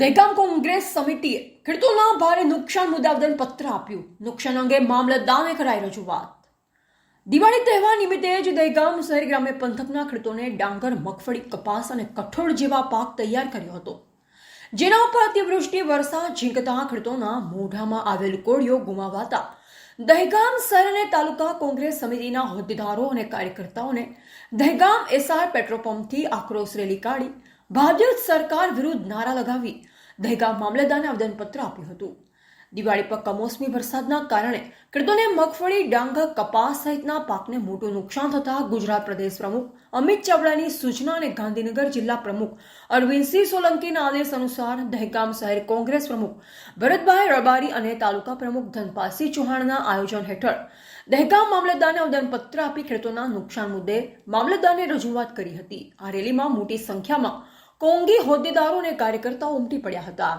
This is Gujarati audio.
દહેગામ કોંગ્રેસ સમિતિએ ખેડૂતોના ભારે નુકસાન મુદ્દે પત્ર આપ્યું. નુકસાન અંગે મામલતદારને કરાઈ રજૂઆત. દિવાળી તહેવાર નિમિત્તે જ દહેગામ શહેર ગ્રામ્ય પંથકના ખેડૂતોને ડાંગર, મગફળી, કપાસ અને કઠોળ જેવા પાક તૈયાર કર્યો હતો. જેના ઉપર અતિવૃષ્ટિ, વરસાદ ઝીંકતા ખેડૂતોના મોઢામાં આવેલ કોળીઓ ગુમાવાતા. દહેગામ શહેર અને તાલુકા કોંગ્રેસ સમિતિના હોદ્દેદારો અને કાર્યકર્તાઓને દહેગામ એસઆર પેટ્રોલ પંપથી આક્રોશ રેલી કાઢી. ભાજપ સરકાર વિરુદ્ધ નારા લગાવી. દહેગામ મામલતદારને આવેદનપત્ર આપ્યું હતું. દિવાળી પર કમોસમી વરસાદના કારણે ખેડૂતોને મગફળી ડાંગર કપાસ સહિતના પાકને મોટું નુકસાન થતા ગુજરાત પ્રદેશ પ્રમુખ અમિત ચાવડાની સૂચના અને ગાંધીનગર જિલ્લા પ્રમુખ અરવિંદસિંહ સોલંકીના આદેશ અનુસાર દહેગામ શહેર કોંગ્રેસ પ્રમુખ ભરતભાઈ રબારી અને તાલુકા પ્રમુખ ધનપાલસિંહ ચૌહાણના આયોજન હેઠળ દહેગામ મામલતદારને આવેદનપત્ર આપી ખેડૂતોના નુકસાન મુદ્દે મામલતદારને રજૂઆત કરી હતી. આ રેલીમાં મોટી સંખ્યામાં કોંગી હોદ્દેદારો અને કાર્યકર્તાઓ ઉમટી પડ્યા હતા.